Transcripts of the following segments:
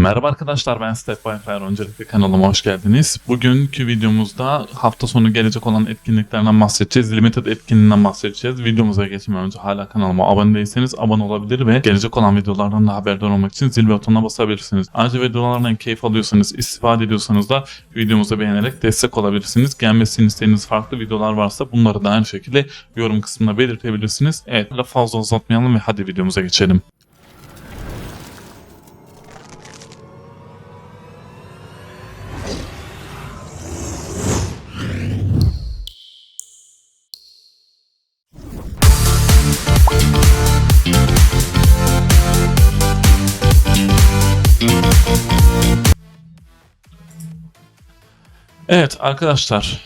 Merhaba arkadaşlar ben Step by Fire. Öncelikle kanalıma hoş geldiniz. Bugünkü videomuzda hafta sonu gelecek olan etkinliklerden bahsedeceğiz. Limited etkinliğinden bahsedeceğiz. Videomuza geçmeden önce hala kanalıma abone değilseniz abone olabilir ve gelecek olan videolardan da haberdar olmak için zil butonuna basabilirsiniz. Ayrıca videolardan keyif alıyorsanız, istifade ediyorsanız da videomuzu beğenerek destek olabilirsiniz. Gelmesini istediğiniz farklı videolar varsa bunları da aynı şekilde yorum kısmına belirtebilirsiniz. Evet, fazla uzatmayalım ve hadi videomuza geçelim. Evet arkadaşlar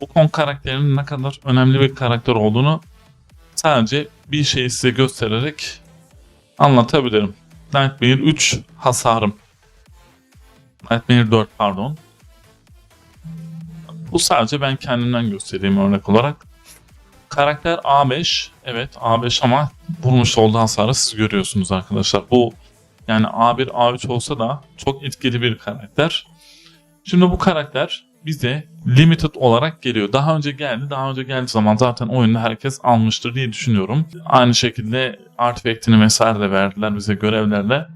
bu kon karakterinin ne kadar önemli bir karakter olduğunu sadece bir şeyi size göstererek anlatabilirim. Nightmare 3 hasarım. Nightmare 4 pardon. Bu sadece ben kendimden göstereyim örnek olarak. Karakter A5. Evet A5 ama vurmuş olduğu hasarı siz görüyorsunuz arkadaşlar. Bu yani A1 A3 olsa da çok etkili bir karakter. Şimdi bu karakter bize limited olarak geliyor. Daha önce geldi. Daha önce geldiği zaman zaten oyunda herkes almıştır diye düşünüyorum. Aynı şekilde artifaktini vesaire de verdiler bize görevlerle.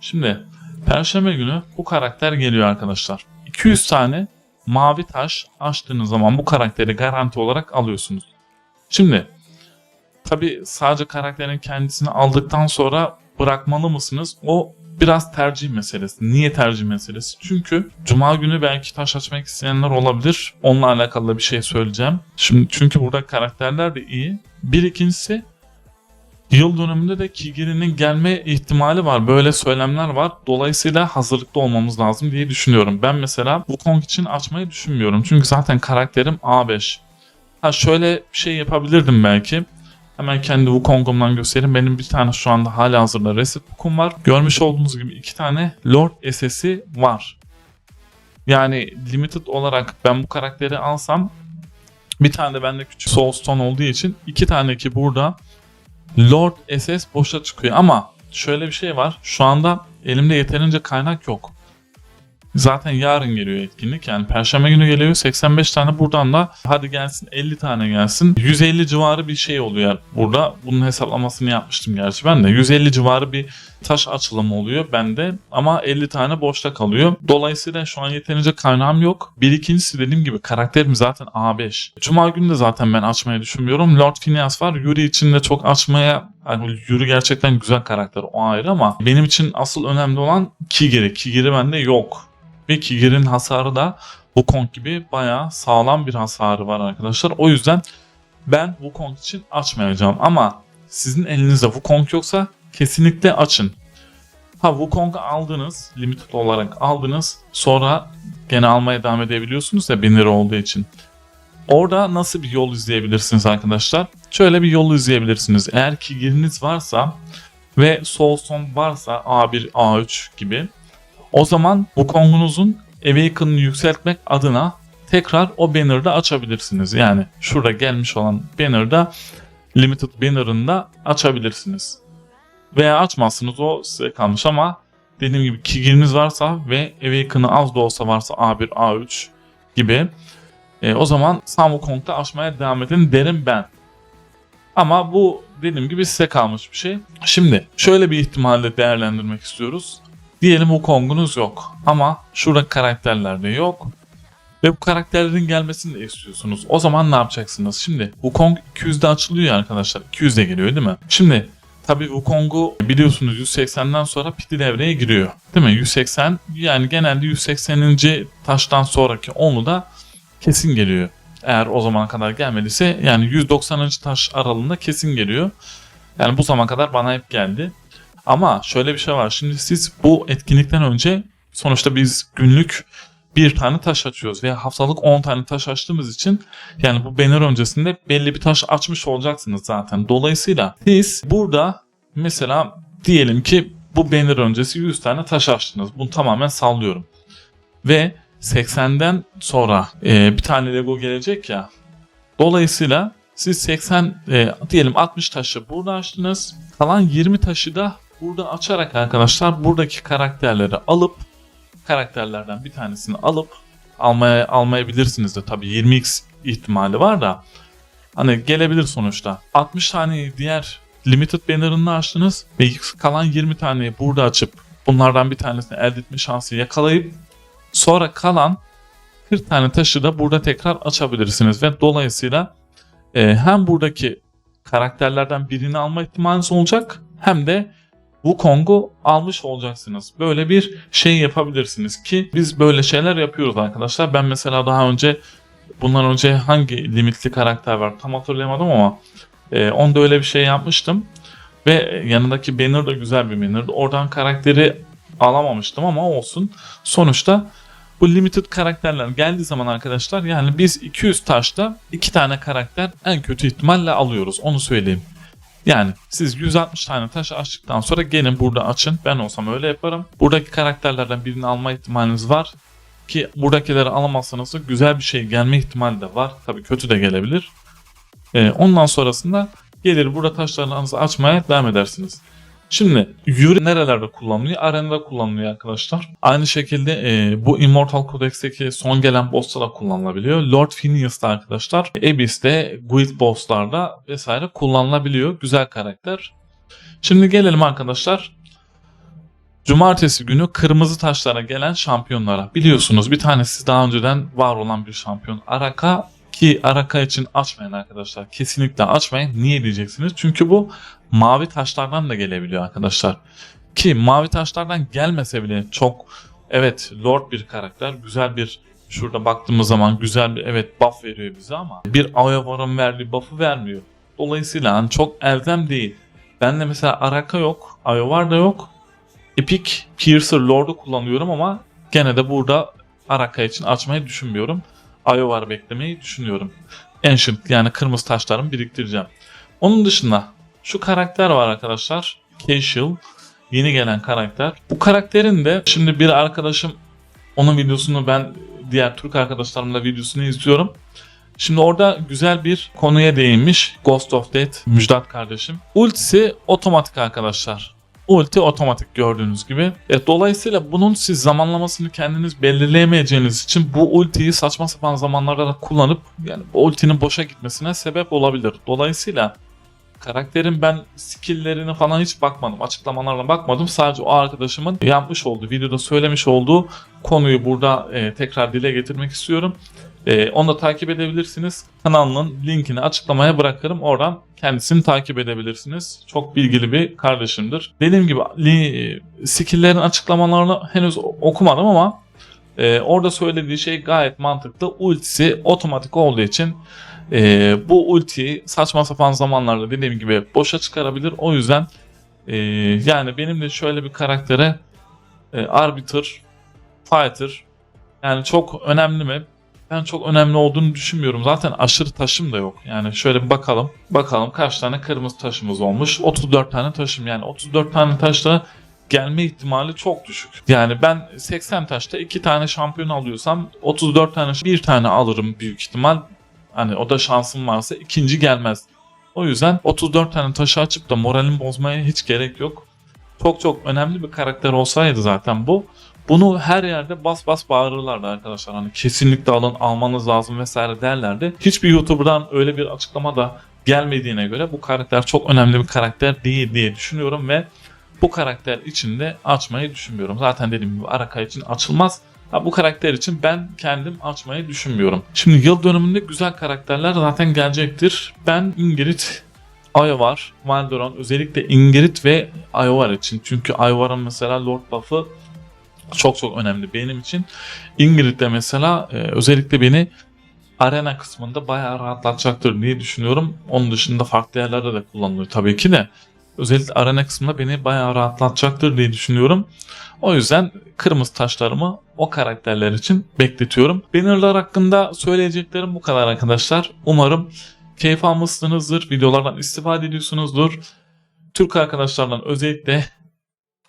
Şimdi Perşembe günü bu karakter geliyor arkadaşlar. 200 tane mavi taş açtığınız zaman bu karakteri garanti olarak alıyorsunuz. Şimdi tabi sadece karakterin kendisini aldıktan sonra bırakmalı mısınız? O biraz tercih meselesi. Niye tercih meselesi? Çünkü cuma günü belki taş açmak isteyenler olabilir. Onunla alakalı bir şey söyleyeceğim. Şimdi çünkü burada karakterler de iyi. Bir ikincisi yıl dönümünde de Kigiri'nin gelme ihtimali var. Böyle söylemler var. Dolayısıyla hazırlıklı olmamız lazım diye düşünüyorum. Ben mesela Wukong için açmayı düşünmüyorum. Çünkü zaten karakterim A5. Ha şöyle bir şey yapabilirdim belki. Hemen kendi Wukong'umdan göstereyim. Benim bir tane şu anda hala hazırda Reset Wukong var. Görmüş olduğunuz gibi iki tane Lord SS'i var. Yani limited olarak ben bu karakteri alsam bir tane de bende küçük Soulstone olduğu için iki tane ki burada Lord SS boşa çıkıyor. Ama şöyle bir şey var. Şu anda elimde yeterince kaynak yok. Zaten yarın geliyor etkinlik. Yani perşembe günü geliyor. 85 tane buradan da hadi gelsin 50 tane gelsin. 150 civarı bir şey oluyor burada. Bunun hesaplamasını yapmıştım gerçi ben de. 150 civarı bir taş açılımı oluyor bende ama 50 tane boşta kalıyor. Dolayısıyla şu an yeterince kaynağım yok. Bir ikincisi dediğim gibi karakterim zaten A5. Cuma günü de zaten ben açmayı düşünmüyorum. Lord Phineas var. Yuri için de çok açmaya yani Yuri gerçekten güzel karakter o ayrı ama benim için asıl önemli olan Kigiri. Kigiri bende yok. Ve Kigir'in hasarı da Wukong gibi bayağı sağlam bir hasarı var arkadaşlar. O yüzden ben Wukong için açmayacağım. Ama sizin elinizde Wukong yoksa kesinlikle açın. Ha Wukong'u aldınız, limited olarak aldınız. Sonra gene almaya devam edebiliyorsunuz ya binleri olduğu için. Orada nasıl bir yol izleyebilirsiniz arkadaşlar? Şöyle bir yol izleyebilirsiniz. Eğer Kigir'iniz varsa ve Soulstone varsa A1, A3 gibi o zaman Wukong'unuzun Awaken'ını yükseltmek adına tekrar o banner'da açabilirsiniz. Yani şurada gelmiş olan banner'da Limited banner'ında açabilirsiniz. Veya açmazsınız o size kalmış ama dediğim gibi Kigir'iniz varsa ve Awaken'ı az da olsa varsa A1, A3 gibi e, o zaman Sun Wukong'da açmaya devam edin derim ben. Ama bu dediğim gibi size kalmış bir şey. Şimdi şöyle bir ihtimalle değerlendirmek istiyoruz. Diyelim Wukong'unuz yok ama şurada karakterlerde yok. Ve bu karakterlerin gelmesini de istiyorsunuz. O zaman ne yapacaksınız? Şimdi Wukong 200'de açılıyor ya arkadaşlar. 200'de geliyor değil mi? Şimdi tabii Wukong'u biliyorsunuz 180'den sonra piti devreye giriyor. Değil mi? 180 yani genelde 180. taştan sonraki onu da kesin geliyor. Eğer o zamana kadar gelmediyse yani 190. taş aralığında kesin geliyor. Yani bu zamana kadar bana hep geldi. Ama şöyle bir şey var. Şimdi siz bu etkinlikten önce sonuçta biz günlük bir tane taş açıyoruz veya haftalık 10 tane taş açtığımız için yani bu banner öncesinde belli bir taş açmış olacaksınız zaten. Dolayısıyla siz burada mesela diyelim ki bu banner öncesi 100 tane taş açtınız. Bunu tamamen sallıyorum. Ve 80'den sonra e, bir tane Lego gelecek ya. Dolayısıyla siz 80 e, diyelim 60 taşı burada açtınız. Kalan 20 taşı da Burada açarak arkadaşlar buradaki karakterleri alıp karakterlerden bir tanesini alıp almaya almayabilirsiniz de. Tabii 20x ihtimali var da. Hani gelebilir sonuçta. 60 tane diğer limited banner'ını açtınız. Ve kalan 20 taneyi burada açıp bunlardan bir tanesini elde etme şansı yakalayıp sonra kalan 40 tane taşı da burada tekrar açabilirsiniz. Ve dolayısıyla e, hem buradaki karakterlerden birini alma ihtimaliniz olacak hem de Wukong'u almış olacaksınız. Böyle bir şey yapabilirsiniz ki biz böyle şeyler yapıyoruz arkadaşlar. Ben mesela daha önce bundan önce hangi limitli karakter var tam hatırlayamadım ama e, onda öyle bir şey yapmıştım. Ve yanındaki banner da güzel bir banner'dı. Oradan karakteri alamamıştım ama olsun. Sonuçta bu limited karakterler geldiği zaman arkadaşlar yani biz 200 taşta 2 tane karakter en kötü ihtimalle alıyoruz. Onu söyleyeyim. Yani siz 160 tane taş açtıktan sonra gelin burada açın. Ben olsam öyle yaparım. Buradaki karakterlerden birini alma ihtimaliniz var. Ki buradakileri alamazsanız da güzel bir şey gelme ihtimali de var. Tabii kötü de gelebilir. Ee, ondan sonrasında gelir burada taşlarınızı açmaya devam edersiniz. Şimdi Yuri nerelerde kullanılıyor? Arenada kullanılıyor arkadaşlar. Aynı şekilde e, bu Immortal Codex'teki son gelen boss'ta da kullanılabiliyor. Lord Phineas'ta arkadaşlar, Abyss'te, Guild boss'larda vesaire kullanılabiliyor. Güzel karakter. Şimdi gelelim arkadaşlar. Cumartesi günü kırmızı taşlara gelen şampiyonlara. Biliyorsunuz bir tanesi daha önceden var olan bir şampiyon. Araka ki Araka için açmayın arkadaşlar. Kesinlikle açmayın. Niye diyeceksiniz? Çünkü bu mavi taşlardan da gelebiliyor arkadaşlar. Ki mavi taşlardan gelmese bile çok evet lord bir karakter. Güzel bir şurada baktığımız zaman güzel bir evet buff veriyor bize ama bir Ayovar'ın verdiği buff'ı vermiyor. Dolayısıyla hani çok erdem değil. Ben de mesela Araka yok. Ayovar da yok. Epic Piercer Lord'u kullanıyorum ama gene de burada Araka için açmayı düşünmüyorum. Ayovar beklemeyi düşünüyorum. Ancient yani kırmızı taşlarımı biriktireceğim. Onun dışında şu karakter var arkadaşlar. Casual. Yeni gelen karakter. Bu karakterin de şimdi bir arkadaşım onun videosunu ben diğer Türk arkadaşlarımla videosunu izliyorum. Şimdi orada güzel bir konuya değinmiş Ghost of Death Müjdat kardeşim. Ultisi otomatik arkadaşlar. Ulti otomatik gördüğünüz gibi. E, dolayısıyla bunun siz zamanlamasını kendiniz belirleyemeyeceğiniz için bu ultiyi saçma sapan zamanlarda da kullanıp yani ultinin boşa gitmesine sebep olabilir. Dolayısıyla karakterin ben skill'lerine falan hiç bakmadım. Açıklamalarına bakmadım. Sadece o arkadaşımın yapmış olduğu, videoda söylemiş olduğu konuyu burada e, tekrar dile getirmek istiyorum. E, onu da takip edebilirsiniz. Kanalının linkini açıklamaya bırakırım. Oradan kendisini takip edebilirsiniz. Çok bilgili bir kardeşimdir. Dediğim gibi li, skill'lerin açıklamalarını henüz okumadım ama e, orada söylediği şey gayet mantıklı. Ultisi otomatik olduğu için e, bu ultiyi saçma sapan zamanlarda dediğim gibi boşa çıkarabilir. O yüzden e, yani benim de şöyle bir karaktere e, Arbiter, Fighter yani çok önemli mi? Ben çok önemli olduğunu düşünmüyorum. Zaten aşırı taşım da yok. Yani şöyle bir bakalım. Bakalım kaç tane kırmızı taşımız olmuş. 34 tane taşım. Yani 34 tane taşla gelme ihtimali çok düşük. Yani ben 80 taşta 2 tane şampiyon alıyorsam 34 tane bir tane alırım büyük ihtimal. Hani o da şansım varsa ikinci gelmez. O yüzden 34 tane taşı açıp da moralimi bozmaya hiç gerek yok. Çok çok önemli bir karakter olsaydı zaten bu. Bunu her yerde bas bas bağırırlardı arkadaşlar. Hani kesinlikle alın almanız lazım vesaire derlerdi. Hiçbir YouTuber'dan öyle bir açıklama da gelmediğine göre bu karakter çok önemli bir karakter değil diye düşünüyorum ve bu karakter için de açmayı düşünmüyorum. Zaten dediğim gibi Araka için açılmaz. Ha, bu karakter için ben kendim açmayı düşünmüyorum. Şimdi yıl dönümünde güzel karakterler zaten gelecektir. Ben Ingrid, Ayovar, Valdoran özellikle Ingrid ve Ayovar için. Çünkü Ayovar'ın mesela Lord buff'ı çok çok önemli benim için. Ingrid de mesela e, özellikle beni arena kısmında bayağı rahatlatacaktır diye düşünüyorum. Onun dışında farklı yerlerde de kullanılıyor tabii ki de. Özellikle arena kısmında beni bayağı rahatlatacaktır diye düşünüyorum. O yüzden kırmızı taşlarımı o karakterler için bekletiyorum. Bannerlar hakkında söyleyeceklerim bu kadar arkadaşlar. Umarım keyif almışsınızdır. Videolardan istifade ediyorsunuzdur. Türk arkadaşlardan özellikle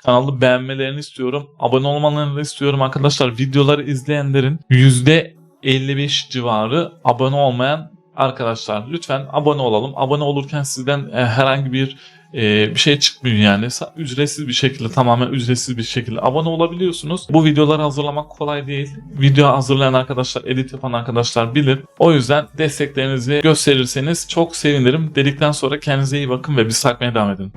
kanalı beğenmelerini istiyorum. Abone olmalarını da istiyorum arkadaşlar. Videoları izleyenlerin %55 civarı abone olmayan arkadaşlar. Lütfen abone olalım. Abone olurken sizden e, herhangi bir e, bir şey çıkmıyor yani. Ücretsiz bir şekilde tamamen ücretsiz bir şekilde abone olabiliyorsunuz. Bu videoları hazırlamak kolay değil. Video hazırlayan arkadaşlar, edit yapan arkadaşlar bilir. O yüzden desteklerinizi gösterirseniz çok sevinirim. Dedikten sonra kendinize iyi bakın ve bizi takmaya devam edin.